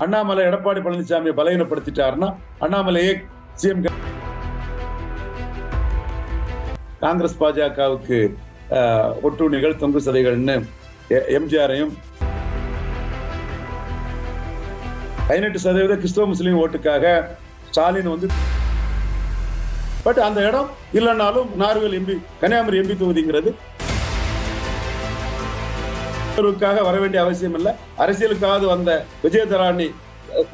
அண்ணாமலை எடப்பாடி பழனிசாமியை பலகீனப்படுத்திட்டாருன்னா அண்ணாமலையே சிஎம் காங்கிரஸ் பாஜகவுக்கு ஒட்டுணிகள் தொங்கு சதைகள்னு எம்ஜிஆரையும் பதினெட்டு சதவீத கிறிஸ்தவ முஸ்லீம் ஓட்டுக்காக ஸ்டாலின் வந்து பட் அந்த இடம் இல்லைன்னாலும் நார்வேல் எம்பி கன்னியாகுமரி எம்பி தொகுதிங்கிறது அவருக்காக வர வேண்டிய அவசியம் இல்லை. அரசியலுக்காவது வந்த விஜயதரணி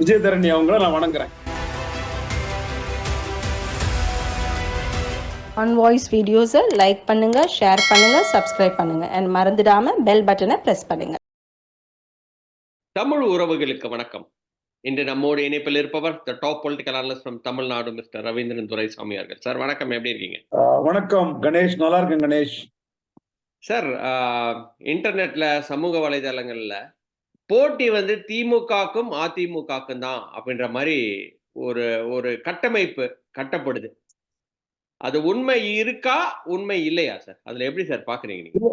விஜயதரணி அவங்கள நான் வணங்குறேன். அன் வாய்ஸ் வீடியோஸை லைக் பண்ணுங்க ஷேர் பண்ணுங்க சப்ஸ்கிரைப் பண்ணுங்க. அண்ட் மறந்துடாம பெல் பட்டனை பிரஸ் பண்ணுங்க. தமிழ் உறவுகளுக்கு வணக்கம். இன்று நம்மோடு இணைப்பில் இருப்பவர் the top political analyst from Tamil Nadu mister Ravindran Duraisamy அவர்கள். சார் வணக்கம். எப்படி இருக்கீங்க? வணக்கம் கணேஷ். நல்லா இருக்கேன் கணேஷ். சார் இன்டர்நெட்ல சமூக வலைதளங்கள்ல போட்டி வந்து திமுகக்கும் அதிமுகக்கும் தான் அப்படின்ற மாதிரி ஒரு ஒரு கட்டமைப்பு கட்டப்படுது. அது உண்மை இருக்கா உண்மை இல்லையா சார்? அதுல எப்படி சார் பாக்குறீங்க நீங்க?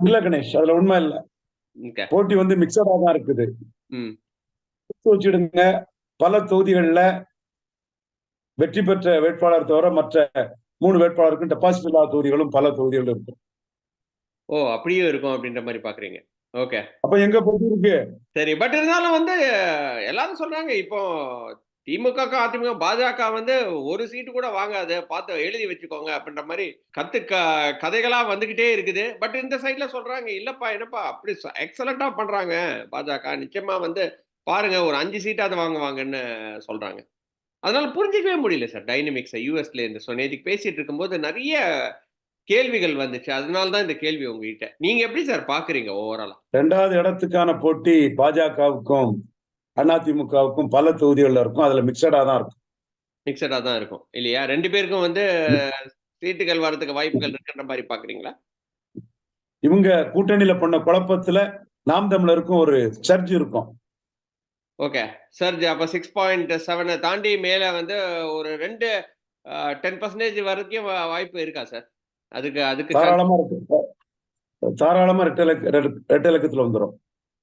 இல்ல கணேஷ் அதுல உண்மை இல்ல. போட்டி வந்து மிக்சடா தான் இருக்குது. வச்சிடுங்க. பல தொகுதிகள்ல வெற்றி பெற்ற வேட்பாளர் தவிர மற்ற மூணு வேட்பாளருக்கும் டெபாசிட் இல்லாத தொகுதிகளும் பல தொகுதிகள் இருக்கும் ஓ அப்படியும் இருக்கும் அப்படின்ற மாதிரி பாக்குறீங்க. ஓகே அப்ப எங்க போட்டி இருக்கு? சரி பட் இருந்தாலும் வந்து எல்லாரும் சொல்றாங்க இப்போ திமுக அதிமுக பாஜக வந்து ஒரு சீட்டு கூட வாங்காது பார்த்து எழுதி வச்சுக்கோங்க அப்படின்ற மாதிரி கத்து க கதைகளா வந்துகிட்டே இருக்குது. பட் இந்த சைட்ல சொல்றாங்க இல்லப்பா என்னப்பா அப்படி எக்ஸலண்டா பண்றாங்க பாஜக. நிச்சயமா வந்து பாருங்க ஒரு அஞ்சு சீட்டாவது வாங்குவாங்கன்னு சொல்றாங்க. அதனால புரிஞ்சிக்கவே முடியல சார் டைனமிக்ஸை யூஎஸ்ல இருந்து. ஸோ நேற்றுக்கு பேசிட்டு இருக்கும்போது நிறைய கேள்விகள் வந்துச்சு. அதனால தான் இந்த கேள்வி உங்ககிட்ட. நீங்க எப்படி சார் பாக்குறீங்க ஓவராலா ரெண்டாவது இடத்துக்கான போட்டி பாஜகவுக்கும் அதிமுகவுக்கும் பல தொகுதிகள்ல இருக்கும். அதுல மிக்சடா தான் இருக்கும். மிக்சடா தான் இருக்கும். இல்லையா? ரெண்டு பேருக்கும் வந்து சீட்டுகள் வரதுக்கு வாய்ப்புகள் இருக்குன்ற மாதிரி பாக்குறீங்களா? இவங்க கூட்டணியில பண்ண குழப்பத்துல நாம் தமிழருக்கும் ஒரு சர்ஜ் இருக்கும். ஓகே சார் அப்ப சிக்ஸ் பாயிண்ட் செவனை தாண்டி மேல வந்து ஒரு ரெண்டு டென் பர்சன்டேஜ் வரைக்கும் வாய்ப்பு இருக்கா சார்? அதுக்கு அதுக்கு தாராளமா இருக்கு. தாராளமா ரெட்டை இலக்க- ரெட்டை- ரெட்டை இலக்கத்துல வந்துடும்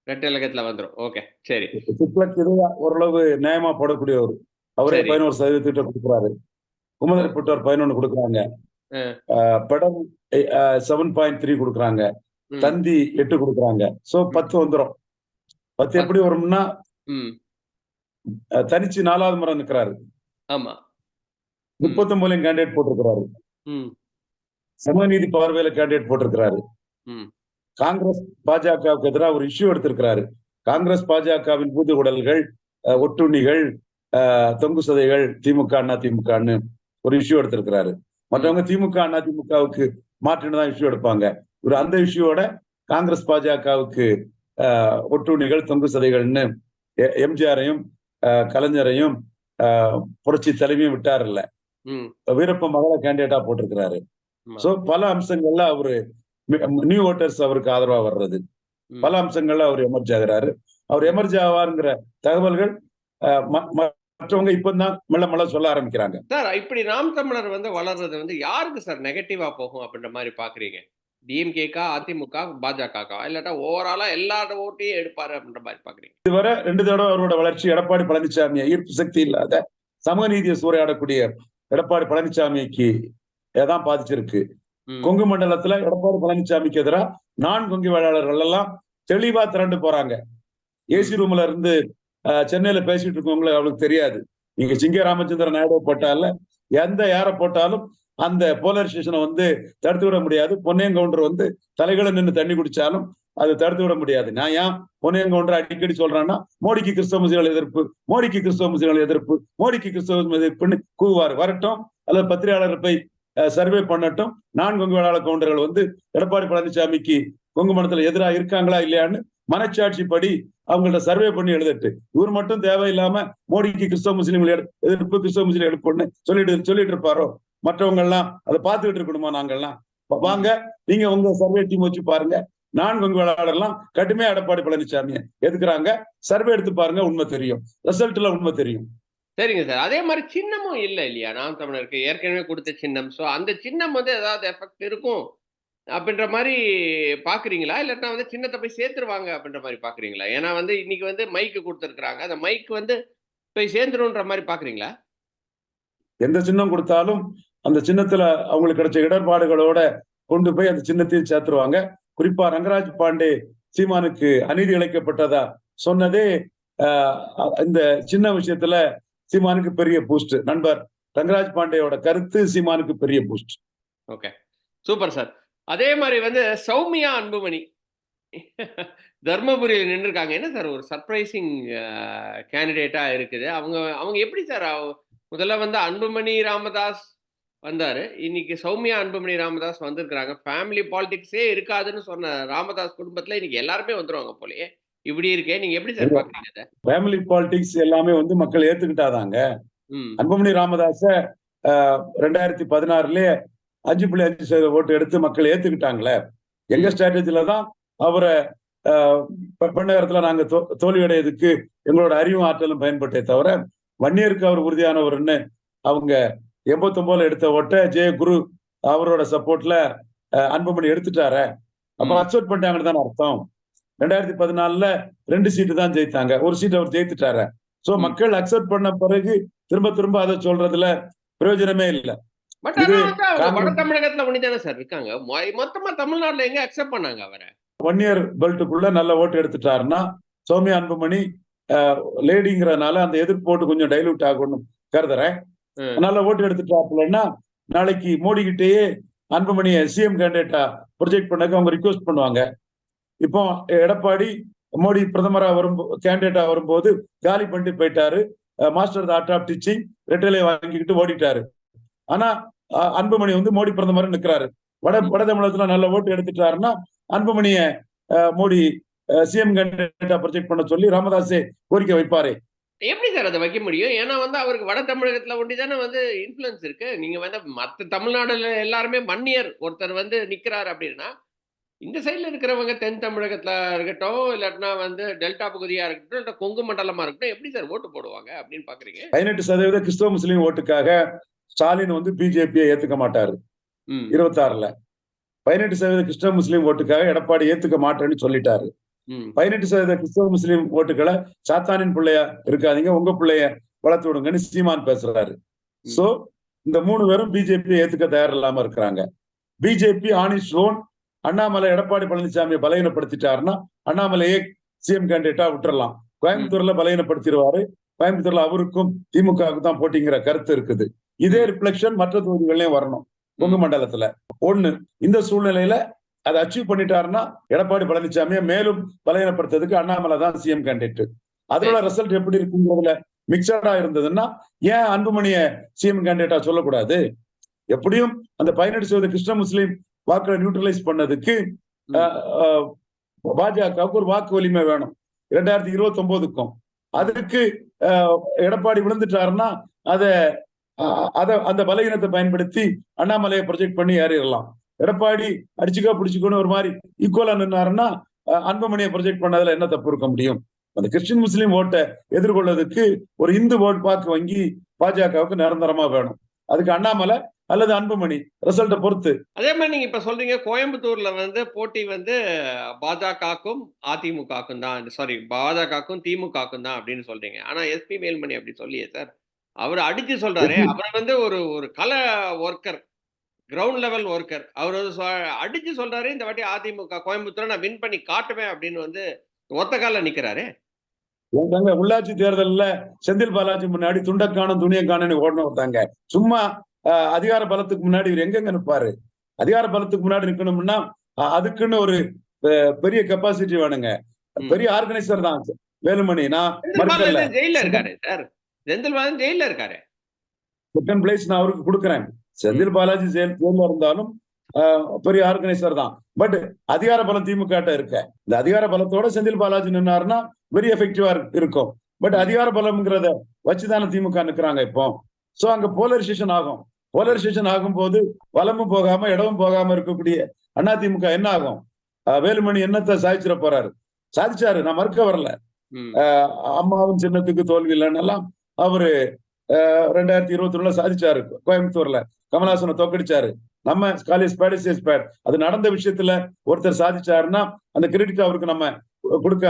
ரெண்டு இலக்கத்துல வந்துரும். ஓகே சரி. சிப்லக் இது ஓரளவு நியாயமா போடக்கூடியவர் அவரே சரி. பதினோரு சதவீதத்திட்ட கொடுக்குறாரு. குமதரிப்பட்டவர் பதினொன்னு கொடுக்குறாங்க. படம் செவன் பாயிண்ட் த்ரீ கொடுக்குறாங்க. தந்தி எட்டு கொடுக்குறாங்க. சோ பத்து வந்துரும். பத்து எப்படி வரும்னா தனிச்சு நாலாவது முறை நிக்கிறாரு. ஆமா. முப்பத்தொன்பதுலயும் கேண்டிடேட் போட்டிருக்கிறாரு. சமநீதி பார்வையில கேண்டிடேட் போட்டிருக்கிறாரு. காங்கிரஸ் பாஜகவுக்கு எதிராக ஒரு இஷ்யூ எடுத்திருக்கிறாரு. காங்கிரஸ் பாஜகவின் பூத உடல்கள் ஒட்டுண்ணிகள் தொங்கு சதைகள் திமுக அண்ணா திமுகன்னு ஒரு இஷ்யூ எடுத்திருக்கிறாரு. மற்றவங்க திமுக அண்ணா திமுகவுக்கு மாற்றின்னு தான் இஷ்யூ எடுப்பாங்க. இவர் அந்த இஷ்யூவோட காங்கிரஸ் பாஜகவுக்கு ஒட்டுண்ணிகள் தொங்கு சதைகள்னு எம்ஜிஆரையும் கலைஞரையும் புரட்சி தலைவியும் விட்டாருல்ல. ம். வீரப்ப மகள கேண்டிடேட்டா போட்டிருக்கிறாரு. சோ பல அம்சங்கள்ல அவரு நியூ ஓட்டர்ஸ் அவருக்கு ஆதரவா வர்றது. பல அம்சங்கள்ல அவர் எமர்ஜ் ஆகுறாரு. அவர் எமர்ஜ் ஆவாருங்கிற தகவல்கள் மற்றவங்க இப்பதான் மெல்ல மெல்ல சொல்ல ஆரம்பிக்கிறாங்க. சார் இப்படி நாம் தமிழர் வந்து வளர்றது வந்து யாருக்கு சார் நெகட்டிவா போகும் அப்படின்ற மாதிரி பாக்குறீங்க? டிஎம்கேக்கா அதிமுக பாஜகக்கா இல்லாட்டா ஓவராலா எல்லா ஓட்டையும் எடுப்பாரு அப்படின்ற மாதிரி பாக்குறீங்க. இதுவரை ரெண்டு தடவை அவரோட வளர்ச்சி எடப்பாடி பழனிசாமி ஈர்ப்பு சக்தி இல்லாத சமூக நீதியை சூறையாடக்கூடிய எடப்பாடி பழனிசாமிக்கு தான் பாதிச்சிருக்கு. கொங்கு மண்டலத்துல எடப்பாடி பழனிசாமிக்கு எதிராக நான் கொங்கு வேளாளர்கள் எல்லாம் தெளிவா திரண்டு போறாங்க. ஏசி ரூம்ல இருந்து சென்னையில பேசிட்டு இருக்கவங்களுக்கு அவளுக்கு தெரியாது. நீங்க சிங்க ராமச்சந்திர நாயுடு போட்டால எந்த யாரை போட்டாலும் அந்த போலரைசேஷனை வந்து தடுத்து விட முடியாது. பொன்னையன் கவுண்டர் வந்து தலைகளை நின்று தண்ணி குடிச்சாலும் அது தடுத்து விட முடியாது. நான் ஏன் பொன்னையன் கவுண்டர் அடிக்கடி சொல்றேன்னா மோடிக்கு கிறிஸ்தவ முஸ்லிம்கள் எதிர்ப்பு மோடிக்கு கிறிஸ்தவ முஸ்லிம்கள் எதிர்ப்பு மோடிக்கு கிறிஸ்தவ எதிர்ப்புன்னு கூவார் வரட்டும் அல்லது பத்திரிகையாளர் போய் சர்வே பண்ணட்டும். நான் கொங்கு வேளாளர் கவுண்டர்கள் வந்து எடப்பாடி பழனிசாமிக்கு கொங்கு மண்டலத்துல எதிராக இருக்காங்களா இல்லையான்னு மனச்சாட்சி படி அவங்கள்ட்ட சர்வே பண்ணி எழுதட்டு. இவர் மட்டும் தேவையில்லாம மோடிக்கு கிறிஸ்தவ முஸ்லீம்கள் எடு- எதிர்ப்பு கிறிஸ்தவ முஸ்லீம் எடுப்போம்னு சொல்லிட்டு சொல்லிட்டு இருப்பாரோ? மற்றவங்க எல்லாம் அதை பார்த்துக்கிட்டு இருக்கணுமா நாங்கெல்லாம் வாங்க நீங்க உங்க சர்வே டீம் வச்சு பாருங்க. நான் கொங்கு வேளாளர்லாம் கடுமையா எடப்பாடி பழனிசாமியை எதுக்குறாங்க? சர்வே எடுத்து பாருங்க உண்மை தெரியும். ரிசல்ட்ல உண்மை தெரியும். சரிங்க சார். அதே மாதிரி சின்னமும் இல்ல இல்லையா? நாம் தமிழருக்கு ஏற்கனவே கொடுத்த சின்னம். சோ அந்த சின்னம் வந்து ஏதாவது எஃபெக்ட் இருக்கும் அப்படின்ற மாதிரி பாக்குறீங்களா? இல்லாட்டா வந்து சின்னத்தை போய் சேர்த்துருவாங்க அப்படின்ற மாதிரி பாக்குறீங்களா? ஏன்னா வந்து இன்னைக்கு வந்து மைக்கு கொடுத்துருக்குறாங்க. அந்த மைக் வந்து போய் சேர்ந்துருன்ற மாதிரி பாக்குறீங்களா? எந்த சின்னம் கொடுத்தாலும் அந்த சின்னத்துல அவங்களுக்கு கிடைச்ச இடர்பாடுகளோட கொண்டு போய் அந்த சின்னத்தையும் சேர்த்துருவாங்க. குறிப்பா ரங்கராஜ் பாண்டே சீமானுக்கு அநீதி இழைக்கப்பட்டதா சொன்னதே ஆஹ், இந்த சின்ன விஷயத்துல சீமானுக்கு பெரிய பூஸ்ட் நண்பர் ரங்கராஜ் பாண்டேயோட கருத்து சீமானுக்கு பெரிய பூஸ்ட் ஓகே சூப்பர் சார் அதே மாதிரி வந்து சௌமியா அன்புமணி. தர்மபுரியில் நின்றுருக்காங்க என்ன சார் ஒரு சர்ப்ரைசிங் கேண்டிடேட்டா இருக்குது. அவங்க அவங்க எப்படி சார் முதல்ல வந்து அன்புமணி ராமதாஸ் வந்தார். இன்னைக்கு சௌமியா அன்புமணி ராமதாஸ் வந்திருக்கிறாங்க. ஃபேமிலி பாலிடிக்ஸே இருக்காதுன்னு சொன்ன ராமதாஸ் குடும்பத்தில் இன்னைக்கு எல்லாருமே வந்துருவாங்க போலயே. இப்படி இருக்கே. நீங்க எப்படி சார் பாக்குறீங்க ஃபேமிலி பாலிடிக்ஸ் எல்லாமே வந்து மக்கள் ஏத்துக்கிட்டாதாங்க. அன்புமணி ராமதாஸ ரெண்டாயிரத்தி பதினாறுலயே அஞ்சு புள்ளி அஞ்சு சதவீத ஓட்டு எடுத்து மக்கள் ஏத்துக்கிட்டாங்களே. எங்க ஸ்ட்ராட்டஜில தான் அவரை ஆஹ், ப- பண்ண இடத்துல நாங்க தோ- தோல்வி அடையதுக்கு எங்களோட அறிவும் ஆற்றலும் பயன்பட்டே தவிர வன்னியருக்கு அவர் உறுதியானவர்னு அவங்க எண்பத்தொன்பதுல எடுத்த ஓட்டை ஜெய குரு அவரோட சப்போர்ட்ல அன்புமணி எடுத்துட்டாரே. அப்ப. அக்செப்ட் பண்ணிட்டாங்கன்னு தானே அர்த்தம்? ரெண்டாயிரத்தி பதினாலுல ரெண்டு சீட்டு தான் ஜெயித்தாங்க. ஒரு சீட் அவர் ஜெயித்துட்டாரு. சோ. மக்கள் அக்செப்ட் பண்ண பிறகு திரும்ப திரும்ப அதை சொல்றதுல பிரயோஜனமே இல்ல. பட் வட தமிழகத்துல ஒண்ணுதானே சார் இருக்காங்க. மொத்தமா தமிழ்நாட்டுல எங்க அக்செப்ட் பண்ணாங்க அவரை? ஒன் இயர் பெல்ட்டுக்குள்ள நல்ல ஓட்டு எடுத்துட்டாருன்னா சௌமியா அன்புமணி லேடிங்கிறதுனால அந்த எதிர்ப்பு ஓட்டு கொஞ்சம் டைலூட் ஆகும்னு கருதுறேன். நல்ல ஓட்டு எடுத்துட்டாப்புலன்னா நாளைக்கு மோடி கிட்டேயே அன்புமணியை சிஎம் கேண்டிடேட்டா ப்ரொஜெக்ட் பண்ணக்கு அவங்க ரிக்வெஸ்ட் பண்ணுவாங்க. இப்போ எடப்பாடி மோடி பிரதமரா வரும் கேண்டிடேட்டா வரும்போது காலி பண்ணிட்டு போயிட்டாரு. மாஸ்டர் ஆர்ட் ஆஃப் டீச்சிங் ரெட்டலை வாங்கிக்கிட்டு ஓடிட்டாரு. ஆனா அன்புமணி வந்து மோடி பிரதமர் நிக்கிறாரு. வட வட தமிழகத்துல நல்ல ஓட்டு எடுத்துட்டாருன்னா அன்புமணிய மோடி சிஎம் கேண்டிடேட்டா ப்ரொஜெக்ட் பண்ண சொல்லி ராமதாஸே கோரிக்கை வைப்பாரு. எப்படி சார் அதை வைக்க முடியும்? ஏன்னா வந்து அவருக்கு வட தமிழகத்துல ஒண்டி தானே வந்து இன்ஃபுளுன்ஸ் இருக்கு. நீங்க வந்து மத்த தமிழ்நாடுல எல்லாருமே மன்னியர் ஒருத்தர் வந்து நிக்கிறாரு அப்படின்னா இந்த சைடுல இருக்கிறவங்க தென் தமிழகத்துல இருக்கட்டும் இல்லாட்டினா வந்து டெல்டா பகுதியா இருக்கட்டும் இல்ல கொங்கு மண்டலமா இருக்கட்டும் எப்படி சார் ஓட்டு போடுவாங்க அப்படின்னு பாக்குறீங்க? பதினெட்டு சதவீத கிறிஸ்தவ முஸ்லீம் ஓட்டுக்காக ஸ்டாலின் வந்து பிஜேபியை ஏத்துக்க மாட்டாரு. இருபத்தாறுல. பதினெட்டு சதவீத கிறிஸ்தவ முஸ்லீம் ஓட்டுக்காக எடப்பாடி ஏத்துக்க மாட்டேன்னு சொல்லிட்டாரு. பதினெட்டு சதவீத கிறிஸ்தவ முஸ்லீம் ஓட்டுகளை சாத்தானின் பிள்ளையா இருக்காதீங்க உங்க பிள்ளைய வளர்த்து விடுங்கன்னு சீமான் பேசுறாரு. சோ இந்த மூணு பேரும் பிஜேபி ஏத்துக்க தயார் இல்லாம இருக்கிறாங்க. பிஜேபி ஆனிஸ் லோன் அண்ணாமலை எடப்பாடி பழனிசாமியை பலகீனப்படுத்திட்டாருன்னா அண்ணாமலையே சிஎம் கேண்டிடேட்டா விட்டுறலாம். கோயம்புத்தூர்ல பலகீனப்படுத்திடுவாரு. கோயம்புத்தூர்ல அவருக்கும் திமுகவுக்கு தான் போட்டிங்கிற கருத்து இருக்குது. இதே ரிஃப்ளெக்ஷன் மற்ற தொகுதிகள்லயும் வரணும். கொங்கு மண்டலத்துல. ஒண்ணு இந்த சூழ்நிலையில அதை அச்சீவ் பண்ணிட்டாருன்னா எடப்பாடி பழனிசாமியை மேலும் பலகீனப்படுத்துறதுக்கு அண்ணாமலை தான் சிஎம் கேண்டிடேட் அதோட ரிசல்ட் எப்படி இருக்குங்கிறதுல மிக்சடா இருந்ததுன்னா ஏன் அன்புமணிய சிஎம் கேண்டிடேட்டா சொல்லக்கூடாது? எப்படியும் அந்த பதினெட்டு சதவீத கிருஷ்ண முஸ்லீம் வாக்களை நியூட்ரலைஸ் பண்ணதுக்கு பாஜகவுக்கு ஒரு வாக்கு வலிமை வேணும். இரண்டாயிரத்தி இருபத்தி ஒன்பதுக்கும் அதுக்கு எடப்பாடி விழுந்துட்டாருன்னா அத அந்த பலகீனத்தை பயன்படுத்தி அண்ணாமலையை ப்ரொஜெக்ட் பண்ணி ஏறிடலாம். எடப்பாடி அடிச்சுக்கோ பிடிச்சுக்கோன்னு ஒரு மாதிரி ஈக்குவலா நின்னாருன்னா அன்புமணியை ப்ரொஜெக்ட் பண்ணதுல என்ன தப்பு இருக்க முடியும்? அந்த கிறிஸ்டின் முஸ்லீம் ஓட்டை எதிர்கொள்வதற்கு ஒரு இந்து ஓட் வாக்கு வங்கி பாஜகவுக்கு நிரந்தரமா வேணும். அதுக்கு அண்ணாமலை அல்லது அன்புமணி ரிசல்ட்டை பொறுத்து. அதே மாதிரி நீங்க இப்ப சொல்றீங்க கோயம்புத்தூர்ல வந்து போட்டி வந்து பாஜகக்கும் அதிமுகக்கும் தான். சாரி பாஜகக்கும் திமுகக்கும் தான் அப்படின்னு சொல்றீங்க. ஆனா எஸ்பி வேல்மணி அப்படி சொல்லியே சார். அவர் அடிச்சு சொல்றாரு? அவர் வந்து ஒரு ஒரு கல ஒர்க்கர் கிரவுண்ட் லெவல் ஒர்க்கர் அவர் வந்து அடிச்சு சொல்றாரு இந்த வாட்டி அதிமுக கோயம்புத்தூரை நான் வின் பண்ணி காட்டுவேன் அப்படின்னு வந்து ஒத்த கால நிக்கிறாரு. உள்ளாட்சி தேர்தல்ல செந்தில் பாலாஜி முன்னாடி துண்டக்கானும் துணியக்கானு ஓடணும் ஒருத்தாங்க. சும்மா அதிகார பலத்துக்கு முன்னாடி இவர் எங்கெங்க நிற்பாரு அதிகார பலத்துக்கு முன்னாடி நிக்கணும்னா அஹ், அதுக்குன்னு ஒரு பெரிய கெப்பாசிட்டி வேணுங்க. பெரிய ஆர்கனைசர் தான். வேலுமணி நான் ஜெயில இருக்காரு. சார் செந்தில் பாலாஜி ஜெயில இருக்காரு. செகண்ட் பிளேஸ் நான் அவருக்கு கொடுக்குறேன். செந்தில் பாலாஜி ஜெயில் ஜெயில இருந்தாலும் பெரிய ஆர்கனைசர் தான். பட் அதிகார பலம் திமுக இருக்க. இந்த அதிகார பலத்தோட செந்தில் பாலாஜி நின்னாருன்னா வெரி எஃபெக்டிவா இருக்கும். பட் அதிகார பலம்ங்கிறத வச்சுதானே திமுக நிக்கிறாங்க இப்போ. சோ அங்க போலரைசேஷன் ஆகும். போலரைசேஷன் ஆகும்போது வலமும் போகாம இடமும் போகாம இருக்கக்கூடிய அண்ணா திமுக என்ன ஆகும்? வேலுமணி என்னத்தை சாதிச்சிட போறாரு? சாதிச்சாரு நான் மறுக்க வரல. ம். ஆஹ், அம்மாவின் சின்னத்துக்கு தோல்வி இல்லைன்னெல்லாம் அவரு ரெண்டாயிரத்தி இருபத்தி ஒண்ணுல சாதிச்சாரு. கோயம்புத்தூர்ல கமலஹாசனை தோக்கடிச்சாரு. நம்ம காலேஜ் பேட் இஸ் பேட் அது நடந்த விஷயத்துல ஒருத்தர் சாதிச்சாருன்னா அந்த கிரெடிட் அவருக்கு நம்ம கொடுக்க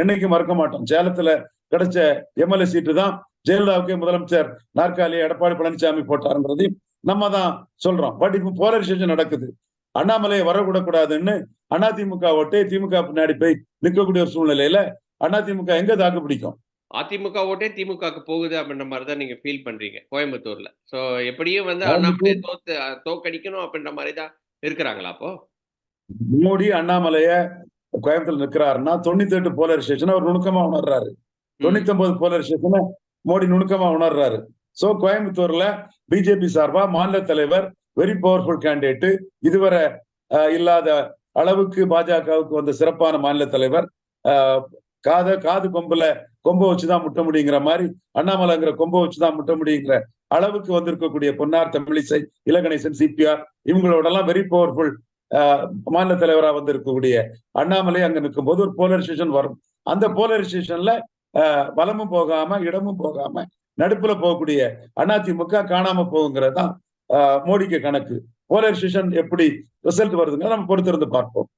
என்னைக்கும் மறக்க மாட்டோம். சேலத்துல கிடைச்ச எம்எல்ஏ சீட்டு தான் ஜெயலலிதாவுக்கு முதலமைச்சர் நாற்காலி எடப்பாடி பழனிசாமி போட்டாருன்றதையும் நம்ம தான் சொல்றோம். பட் இப்போ போலரைசேஷன் நடக்குது. அண்ணாமலையை வரக்கூடாதுன்னு அதிமுக ஓட்டே திமுக பின்னாடி போய் நிற்கக்கூடிய ஒரு சூழ்நிலையில அதிமுக எங்க தாக்கு பிடிக்கும்? அதிமுக ஓட்டே திமுகக்கு போகுது அப்படின்ற மாதிரி தான் நீங்க ஃபீல் பண்றீங்க கோயம்புத்தூர்ல. சோ எப்படியும் வந்து அண்ணாமலை தோத்து தோக்கடிக்கணும் அப்படின்ற மாதிரி தான் இருக்கிறாங்களா அப்போ? மோடி அண்ணாமலைய கோயம்புத்தூர்ல நிக்கிறாருன்னா தொண்ணூத்தி எட்டு போலரைசேஷன் அவர் நுணுக்கமா உணர்றாரு. தொண்ணூத்தி ஒன்பது போலரைசேஷன் மோடி நுணுக்கமா உணர்றாரு. சோ கோயம்புத்தூர்ல பிஜேபி சார்பா மாநில தலைவர் வெரி பவர்ஃபுல் கேண்டிடேட் இதுவரை இல்லாத அளவுக்கு பாஜகவுக்கு வந்த சிறப்பான மாநில தலைவர். காத காது கொம்புல கொம்ப வச்சுதான் முட்ட முடியுங்கிற மாதிரி அண்ணாமலைங்கிற கொம்ப வச்சுதான் முட்ட முடியுங்கிற அளவுக்கு வந்திருக்கக்கூடிய பொன்னார் தமிழிசை இலகணேசன் சிபிஆர் இவங்களோட எல்லாம் வெரி பவர்ஃபுல் மாநில தலைவரா வந்திருக்கக்கூடிய அண்ணாமலை அங்க நிற்கும் போது ஒரு போலரைசேஷன் வரும். அந்த போலரைசேஷன்ல வலமும் போகாம இடமும் போகாம நடுப்புல போகக்கூடிய அதிமுக காணாம போகுங்கிறது தான் ஆஹ், மோடிக்கு கணக்கு. போலரைசேஷன் எப்படி ரிசல்ட் வருதுங்க நம்ம பொறுத்திருந்து பார்ப்போம்.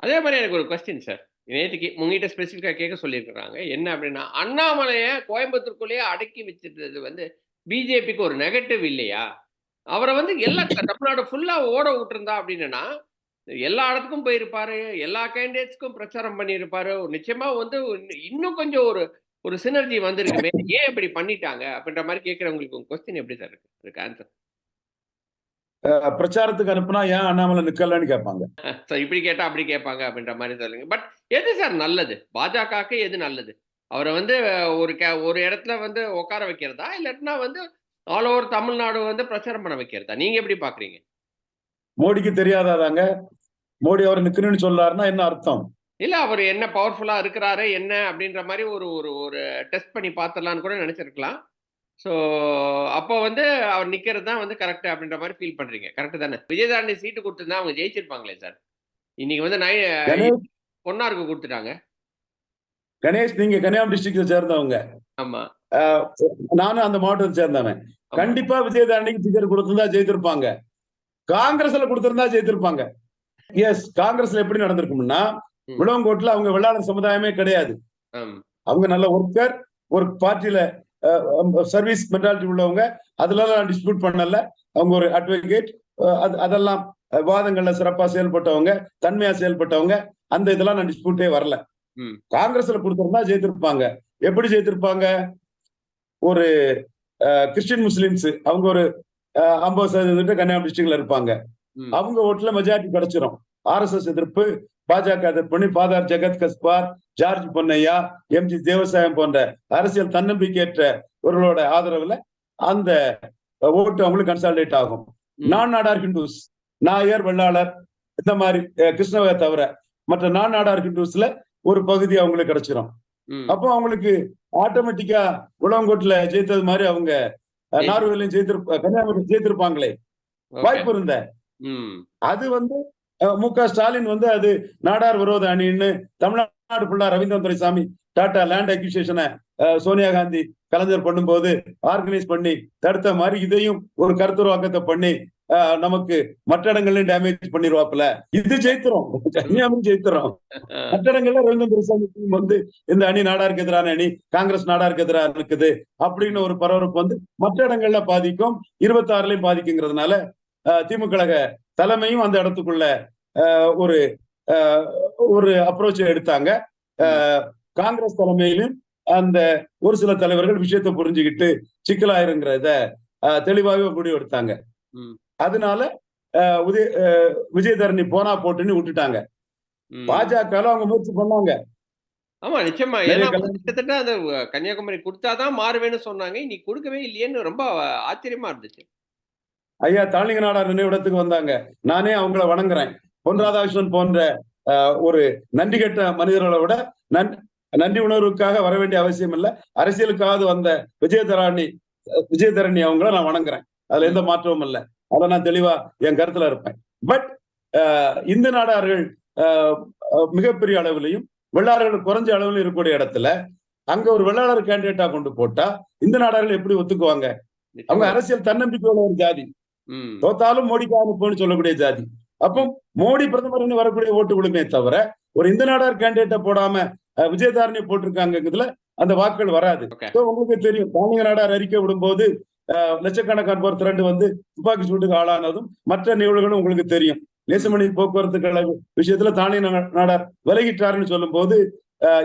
அதே மாதிரி எனக்கு ஒரு கொஸ்டின் சார் நேற்றுக்கு உங்ககிட்ட ஸ்பெசிஃபிக்கா கேட்க சொல்லியிருக்கிறாங்க. என்ன அப்படின்னா அண்ணாமலையை கோயம்புத்தூருக்குள்ளேயே அடக்கி வச்சிருந்தது வந்து பிஜேபிக்கு ஒரு நெகட்டிவ் இல்லையா? அவரை வந்து எல்லா தமிழ்நாடு ஃபுல்லா ஓட விட்டுருந்தா அப்படின்னா எல்லா இடத்துக்கும் போயிருப்பாரு எல்லா கேண்டிடேட்ஸ்க்கும் பிரச்சாரம் பண்ணியிருப்பாரு. நிச்சயமா வந்து இன்னும் கொஞ்சம் ஒரு ஒரு சினர்ஜி வந்திருக்குமே ஏன் இப்படி பண்ணிட்டாங்க அப்படின்ற மாதிரி கேட்கறவங்களுக்கு உங்க கொஸ்டின் எப்படி சார் இருக்கு? இருக்கு ஆன்சர் பிரச்சாரத்துக்கு அனுப்புனா ஏன் அண்ணாமலை நிக்கலன்னு கேட்பாங்க. இப்படி கேட்டா அப்படி கேட்பாங்க அப்படின்ற மாதிரி சொல்லுங்க. பட் எது சார் நல்லது? பாஜகவுக்கு எது நல்லது? அவரை வந்து ஒரு கே ஒரு இடத்துல வந்து உட்கார வைக்கிறதா? இல்லாட்டினா வந்து ஆல் ஓவர் தமிழ்நாடு வந்து பிரச்சாரம் பண்ண வைக்கிறதா? நீங்க எப்படி பாக்குறீங்க? மோடிக்கு தெரியாதாதாங்க மோடி அவர் நிக்கணும்னு சொல்லாருன்னா என்ன அர்த்தம்? இல்ல அவர் என்ன பவர்ஃபுல்லா இருக்கிறாரு என்ன அப்படின்ற மாதிரி ஒரு ஒரு ஒரு டெஸ்ட் பண்ணி பார்த்துடலான்னு கூட நினைச்சிருக்கலாம். ஸோ அப்போ வந்து அவர் நிக்கிறது தான் வந்து கரெக்ட் அப்படின்ற மாதிரி ஃபீல் பண்றீங்க. கரெக்ட் தானே? விஜயதாரணி சீட்டு கொடுத்துருந்தா அவங்க ஜெயிச்சிருப்பாங்களே சார் இன்னைக்கு வந்து நை பொன்னாருக்கு கொடுத்துட்டாங்க. கணேஷ் நீங்க கன்னியாகுமரி டிஸ்ட்ரிக்ட சேர்ந்தவங்க. ஆமா. நானும் அந்த மாவட்டத்தை சேர்ந்தவன். கண்டிப்பா விஜயதாரணிக்கு டிக்கெட் கொடுத்திருந்தா ஜெயித்திருப்பாங்க. காங்கிரஸ்ல கொடுத்திருந்தா ஜெயித்திருப்பாங்க. எஸ் காங்கிரஸ்ல எப்படி நடந்திருக்கும்னா. விளவங்கோட்டுல அவங்க வெள்ளாளர் சமுதாயமே கிடையாது. அவங்க நல்ல ஒர்க்கர் ஒரு பார்ட்டியில சர்வீஸ் மென்டாலிட்டி உள்ளவங்க அதுல நான் டிஸ்பியூட் பண்ணல அவங்க ஒரு அட்வொகேட் அதெல்லாம் வாதங்கள்ல சிறப்பா செயல்பட்டவங்க தன்மையா செயல்பட்டவங்க அந்த இதெல்லாம் நான் டிஸ்பியூட்டே வரல. காங்கிரஸ்ல கொடுத்திருந்தா ஜெயித்திருப்பாங்க எப்படி ஜெயித்திருப்பாங்க ஒரு அஹ், கிறிஸ்டியன் முஸ்லிம்ஸ் அவங்க ஒரு ஐம்பது சதவீதம் கன்னியாகுமரி டிஸ்ட்ரிக்ட்ல இருப்பாங்க. அவங்க ஓட்டுல மெஜாரிட்டி கிடைச்சிரும் ஆர்எஸ்எஸ் எதிர்ப்பு பாஜக எதிர்ப்பு பண்ணி father Jegath Gaspar George Ponnaiah MG Devasahayam போன்ற அரசியல் தன்னம்பிக்கையற்றவர்களோட ஆதரவுல அந்த ஓட்டு அவங்களுக்கு கன்சாலிடேட் ஆகும். நான் நாடார் ஹிந்துஸ் நாயர் வெள்ளாளர் இந்த மாதிரி கிருஷ்ணவை தவிர மற்ற நான் நாடார் ஹிந்துஸ்ல ஒரு பகுதி அவங்களுக்கு கிடைச்சிரும் ம். அப்போ அவங்களுக்கு ஆட்டோமேட்டிக்கா உளவங்கோட்டுல ஜெயித்தது மாதிரி அவங்க நார்வேலையும் ஜெயித்திருப்ப கன்னியாகுமரி ஜெயித்திருப்பாங்களே. வாய்ப்பு இருந்த ம். அது வந்து மு க ஸ்டாலின் வந்து அது நாடார் விரோத அணின்னு தமிழ்நாடு ஃபுல்லா ரவீந்திரன் துரைசாமி டாடா லேண்ட் அக்யூசியேஷனை சோனியா காந்தி கலைஞர் பண்ணும்போது ஆர்கனைஸ் பண்ணி தடுத்த மாதிரி இதையும் ஒரு கருத்துருவாக்கத்தை பண்ணி நமக்கு மற்ற இடங்கள்லயும் டேமேஜ் பண்ணிடுவாப்புல இது ஜெயித்துறோம் கன்னியாகுமரி ஜெயித்துறோம் மற்ற இடங்கள்ல ரவீந்திரன் துரைசாமி வந்து இந்த அணி நாடாருக்கு எதிரான அணி காங்கிரஸ் நாடாருக்கு எதிராக இருக்குது அப்படின்னு ஒரு பரபரப்பு வந்து மற்ற இடங்கள்ல பாதிக்கும் இருபத்தி ஆறுலயும் பாதிக்குங்கிறதுனால திமுக கழக தலைமையும் அந்த இடத்துக்குள்ள ஒரு ஒரு அப்ரோச் எடுத்தாங்க. காங்கிரஸ் தலைமையிலும் அந்த ஒரு சில தலைவர்கள் விஷயத்தை புரிஞ்சுக்கிட்டு சிக்கலாயிருங்கிறத தெளிவாகவே முடிவு எடுத்தாங்க. அதனால உதய விஜயதரணி போனா போட்டுன்னு விட்டுட்டாங்க. பாஜக அவங்க முயற்சி பண்ணாங்க. ஆமா நிச்சயமா. ஏன்னா கிட்டத்தட்ட அந்த கன்னியாகுமரி கொடுத்தாதான் மாறுவேன்னு சொன்னாங்க. இன்னைக்கு கொடுக்கவே இல்லையேன்னு ரொம்ப ஆச்சரியமா இருந்துச்சு. ஐயா தாளிங்க நாடார் நினைவிடத்துக்கு வந்தாங்க. நானே அவங்கள வணங்குறேன். பொன் ராதாகிருஷ்ணன் போன்ற ஒரு நன்றி கெட்ட மனிதர்களை விட நன் நன்றி உணர்வுக்காக வர வேண்டிய அவசியம் இல்லை. அரசியலுக்காவது வந்த விஜயதரணி விஜயதரணி அவங்கள நான் வணங்குறேன். அதுல எந்த மாற்றமும் இல்லை. அதை நான் தெளிவா என் கருத்துல இருப்பேன். பட் இந்து நாடார்கள் மிகப்பெரிய அளவிலையும் வெள்ளாளர்கள் குறைஞ்ச அளவில் இருக்கக்கூடிய இடத்துல அங்க ஒரு வெள்ளாளர் கேண்டிடேட்டா கொண்டு போட்டா இந்த நாடார்கள் எப்படி ஒத்துக்குவாங்க? அவங்க அரசியல் தன்னம்பிக்கையோட ஒரு ஜாதி. தோத்தாலும் மோடிக்கு அனுப்புன்னு சொல்லக்கூடிய ஜாதி. அப்போ மோடி பிரதமர்னு வரக்கூடிய ஓட்டு விழுமே தவிர ஒரு இந்த நாடார் கேண்டிடேட்டை போடாம அஹ், விஜயதாரணி போட்டிருக்காங்கிறதுல அந்த வாக்குகள் வராது. உங்களுக்கு தெரியும் தானிய நாடார் அறிக்கை விடும்போது லட்சக்கணக்கான பேர் திரண்டு வந்து துப்பாக்கி சூட்டுக்கு ஆளானதும் மற்ற நிகழ்வுகளும் உங்களுக்கு தெரியும். நேசமணி போக்குவரத்து கழக விஷயத்துல தானிய நா- நாடார் விலகிட்டாருன்னு சொல்லும் போது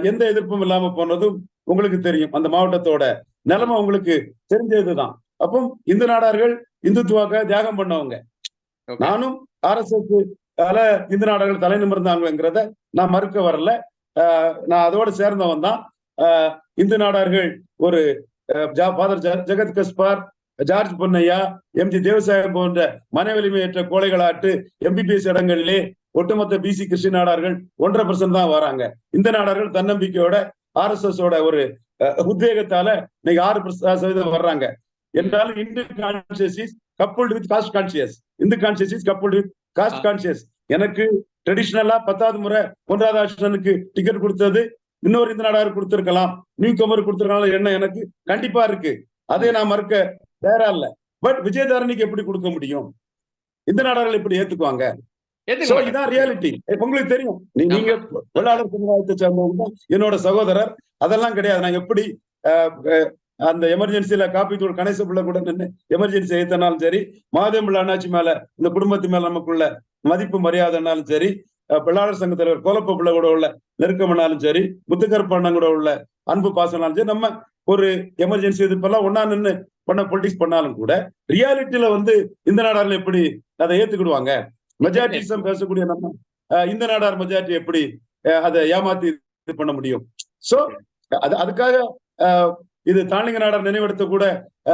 எந்த எதிர்ப்பும் இல்லாம போனதும் உங்களுக்கு தெரியும். அந்த மாவட்டத்தோட நிலைமை உங்களுக்கு தெரிஞ்சதுதான். அப்போ இந்து நாடார்கள் இந்துத்துவாக்க தியாகம் பண்ணவங்க. நானும் ஆர்எஸ்எஸ் இந்து நாடார்கள் தலை நிமிர்ந்தாங்கிறத நான் மறுக்க வரல. ஆஹ் நான் அதோட சேர்ந்தவன் தான். ஆஹ் இந்து நாடார்கள் ஒரு father Jegath Gaspar George Ponnaiah M G Devasahayam போன்ற மனவலிமையற்ற கோழைகளாட்டு எம்பிபிஎஸ் இடங்களிலே ஒட்டுமொத்த பிசி கிறிஸ்டின் நாடார்கள் ஒன்றரை பர்சன்ட் தான் வராங்க. இந்த நாடார்கள் தன்னம்பிக்கையோட ஆர்எஸ்எஸ் ஓட ஒரு அஹ், உத்வேகத்தால இன்னைக்கு ஆறு சதவீதம் வர்றாங்க. என்றாலும் Hindu conscious is coupled with caste conscious Hindu conscious is coupled with caste conscious எனக்கு ட்ரெடிஷனலா பத்தாவது முறை பொன்ராதாகிருஷ்ணனுக்கு டிக்கெட் கொடுத்தது. இன்னொரு இந்த நாடாருக்கு கொடுத்திருக்கலாம். நியூ கமர் கொடுத்திருக்கலாம் என்ன எனக்கு? கண்டிப்பா இருக்கு. அதை நான் மறுக்க தயாரா இல்ல. பட் விஜயதாரணிக்கு எப்படி கொடுக்க முடியும்? இந்த நாடார்கள் எப்படி ஏத்துக்குவாங்க? உங்களுக்கு தெரியும். நீங்க வெள்ளாளர் சமுதாயத்தை சேர்ந்தவங்க என்னோட சகோதரர். அதெல்லாம் கிடையாது. நான் எப்படி அந்த எமர்ஜென்சில காப்பி தூள் கணேச பிள்ளை கூட நின்று எமர்ஜென்சி ஏத்தனாலும் சரி மாதம்பிள்ள அண்ணாச்சி மேல இந்த குடும்பத்து மேல நமக்குள்ள மதிப்பு மரியாதைனாலும் சரி பிள்ளாளர் சங்க தலைவர் கோலப்ப பிள்ளை கூட உள்ள நெருக்கம்னாலும் சரி முத்துக்கருப்பண்ணன் கூட உள்ள அன்பு பாசனாலும் சரி நம்ம ஒரு எமர்ஜென்சி எதிர்ப்பெல்லாம் ஒன்னா நின்று பண்ண பொலிட்டிக்ஸ் பண்ணாலும் கூட ரியாலிட்டியில வந்து இந்த நாடாரில் எப்படி அதை ஏத்துக்கிடுவாங்க? மெஜாரிட்டிசம் பேசக்கூடிய நம்ம அஹ், இந்த நாடார் மெஜாரிட்டி எப்படி அஹ், அதை ஏமாத்தி இது பண்ண முடியும்? சோ அது அதுக்காக இது தாளிங்க நாடார் நினைவிடத்தை கூட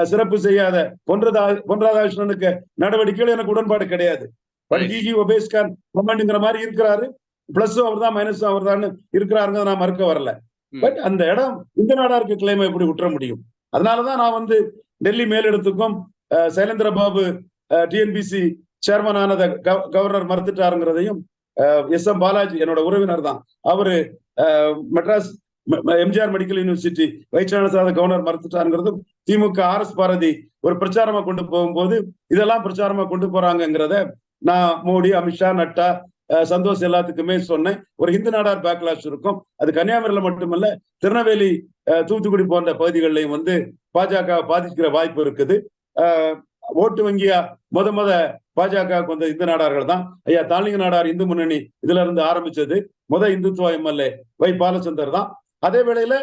சிறப்பு செய்யாத பொன்றதா பொன்ராதாகிருஷ்ணனுக்கு நடவடிக்கைகள் எனக்கு உடன்பாடு கிடையாது. பட். ஜிஜி ஒபேஸ்கான் கமெண்ட்ங்கிற மாதிரி இருக்கிறாரு. பிளஸும் அவர் தான் மைனஸும் அவர் தான் இருக்கிறாருங்க நான் மறுக்க வரல. பட் அந்த இடம் இந்த நாடாருக்கு கிளைமை எப்படி விட்டுற முடியும்? அதனாலதான் நான் வந்து டெல்லி மேலிடத்துக்கும் சைலேந்திர பாபு டிஎன்பிசி சேர்மன் ஆனத கவ- கவர்னர் மறுத்துட்டாருங்கிறதையும் எஸ் எம் பாலாஜி என்னோட உறவினர் தான் அவரு Madras MGR medical university vice சாத கவர்னர் மறுத்துட்டாருங்கிறதும் திமுக ஆர் எஸ் பாரதி ஒரு பிரச்சாரமா கொண்டு போகும்போது இதெல்லாம் பிரச்சாரமா கொண்டு போறாங்கங்கிறத நான் மோடி அமித்ஷா நட்டா சந்தோஷ் எல்லாத்துக்குமே சொன்னேன். ஒரு இந்து நாடார் பேக்லாஷ் இருக்கும். அது கன்னியாகுமரியில மட்டுமல்ல திருநெல்வேலி தூத்துக்குடி போன்ற பகுதிகளிலையும் வந்து பாஜக பாதிக்கிற வாய்ப்பு இருக்குது. ஓட்டு வங்கியா? முத முத பாஜக வந்த இந்து நாடார்கள் தான். ஐயா தாலிங்க நாடார் இந்து முன்னணி இதுல இருந்து ஆரம்பிச்சது. முத இந்துத்துவ எம்எல்ஏ வை பாலச்சந்தர் தான். அதே வேளையில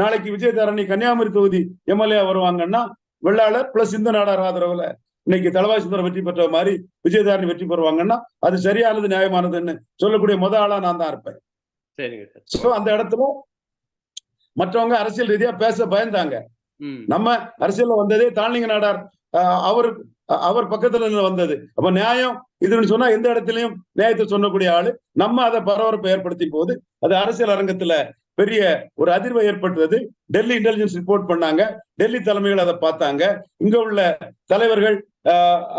நாளைக்கு விஜயதாரணி கன்னியாகுமரி தொகுதி எம்எல்ஏ வருவாங்கன்னா வெள்ளாளர் பிளஸ் இந்து நாடார் ஆதரவுல இன்னைக்கு தலவாய் சுந்தரம் வெற்றி பெற்ற மாதிரி விஜயதாரணி வெற்றி பெறுவாங்கன்னா அது சரியானது நியாயமானதுன்னு சொல்லக்கூடிய முத ஆளா நான் தான் இருப்பேன். சோ அந்த இடத்துல மற்றவங்க அரசியல் ரீதியா பேச பயந்தாங்க. நம்ம அரசியல்ல வந்ததே தாழ்நிங்க நாடார் அவர் அவர் பக்கத்துல இருந்து வந்தது. அப்ப நியாயம் இதுன்னு சொன்னா எந்த இடத்துலயும் நியாயத்தை சொல்லக்கூடிய ஆளு நம்ம அதை பரபரப்பை ஏற்படுத்தி போது அது அரசியல் அரங்கத்துல பெரிய ஒரு அதிர்வை ஏற்பட்டது. டெல்லி இன்டெலிஜென்ஸ் ரிப்போர்ட் பண்ணாங்க. டெல்லி தலைமைகள் அதை பார்த்தாங்க. இங்க உள்ள தலைவர்கள்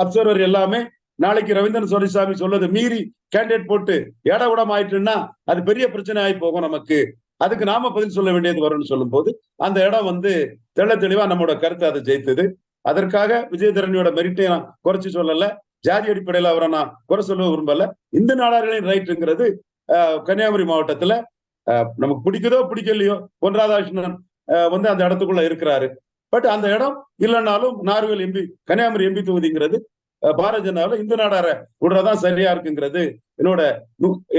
அப்சர்வர் எல்லாமே நாளைக்கு ரவீந்திரன் சோரிசாமி சொல்றது மீறி கேண்டிடேட் போட்டு இட விடம் ஆயிட்டுன்னா அது பெரிய பிரச்சனை ஆகி போகும் நமக்கு. அதுக்கு நாம பதில் சொல்ல வேண்டியது வரும்னு சொல்லும் போது அந்த இடம் வந்து தெள்ள தெளிவா நம்மளோட கருத்தை அதை ஜெயித்தது. அதற்காக விஜயதரணியோட மெரிட்டை நான் குறைச்சி சொல்லல. ஜாதி அடிப்படையில் அவரை நான் குறை சொல்ல விரும்பல. இந்த நாடார்களின் ரைட்டுங்கிறது கன்னியாகுமரி மாவட்டத்துல நமக்கு பிடிக்குதோ பிடிக்கலையோ பொன் ராதாகிருஷ்ணன் வந்து அந்த இடத்துக்குள்ள இருக்கிறாரு. பட் அந்த இடம் இல்லைன்னாலும் நார்வேல் எம்பி கன்னியாகுமரி எம்பி தொகுதிங்கிறது ஆஹ், பாரதிய ஜனதாவில் இந்து நாடார விடுறதான் சரியா இருக்குங்கிறது என்னோட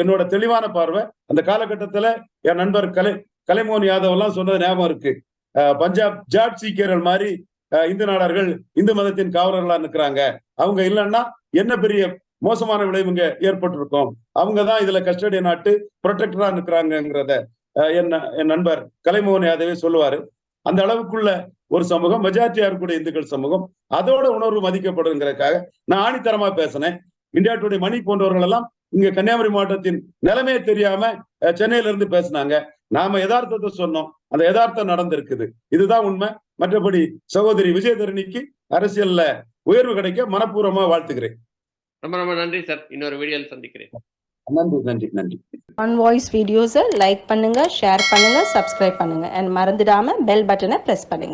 என்னோட தெளிவான பார்வை. அந்த காலகட்டத்துல என் நண்பர் கலை கலைமோகன் யாதவ் எல்லாம் சொன்னது ஞாபகம் இருக்கு. பஞ்சாப் ஜாட் சீக்கியர்கள் மாதிரி இந்து நாடார்கள் இந்து மதத்தின் காவலர்களா நிற்கிறாங்க அவங்க இல்லைன்னா என்ன பெரிய மோசமான விளைவுங்க ஏற்பட்டிருக்கும். அவங்க தான் இதுல கஸ்டடி நாட்டு ப்ரொடெக்டரா நிற்கிறாங்கிறத ஆஹ், என் நண்பர் கலைமோகன் யாதவே சொல்லுவாரு. அந்த அளவுக்குள்ள ஒரு சமூகம் மெஜாரிட்டியா இருக்கக்கூடிய இந்துக்கள் சமூகம் அதோட உணர்வு மதிக்கப்படுங்கிறதுக்காக நான் ஆணித்தரமா பேசினேன். இந்தியா டுடே மணி போன்றவர்கள் எல்லாம் இங்க கன்னியாகுமரி மாவட்டத்தின் நிலைமையை தெரியாம சென்னையில இருந்து பேசினாங்க. நாம யதார்த்தத்தை சொன்னோம். அந்த யதார்த்தம் நடந்திருக்குது. இதுதான் உண்மை. மற்றபடி சகோதரி விஜயதரணிக்கு அரசியல்ல உயர்வு கிடைக்க மனப்பூர்வமா வாழ்த்துக்கிறேன் ரொம்ப ரொம்ப நன்றி சார் இன்னொரு வீடியோவில் சந்திக்கிறேன். நன்றி நன்றி நன்றி. ஆன் வாய்ஸ் வீடியோஸை லைக் பண்ணுங்க ஷேர் பண்ணுங்க சப்ஸ்கிரைப் பண்ணுங்க. அண்ட் மறந்துடாம பெல் பட்டனை ப்ரெஸ் பண்ணுங்க.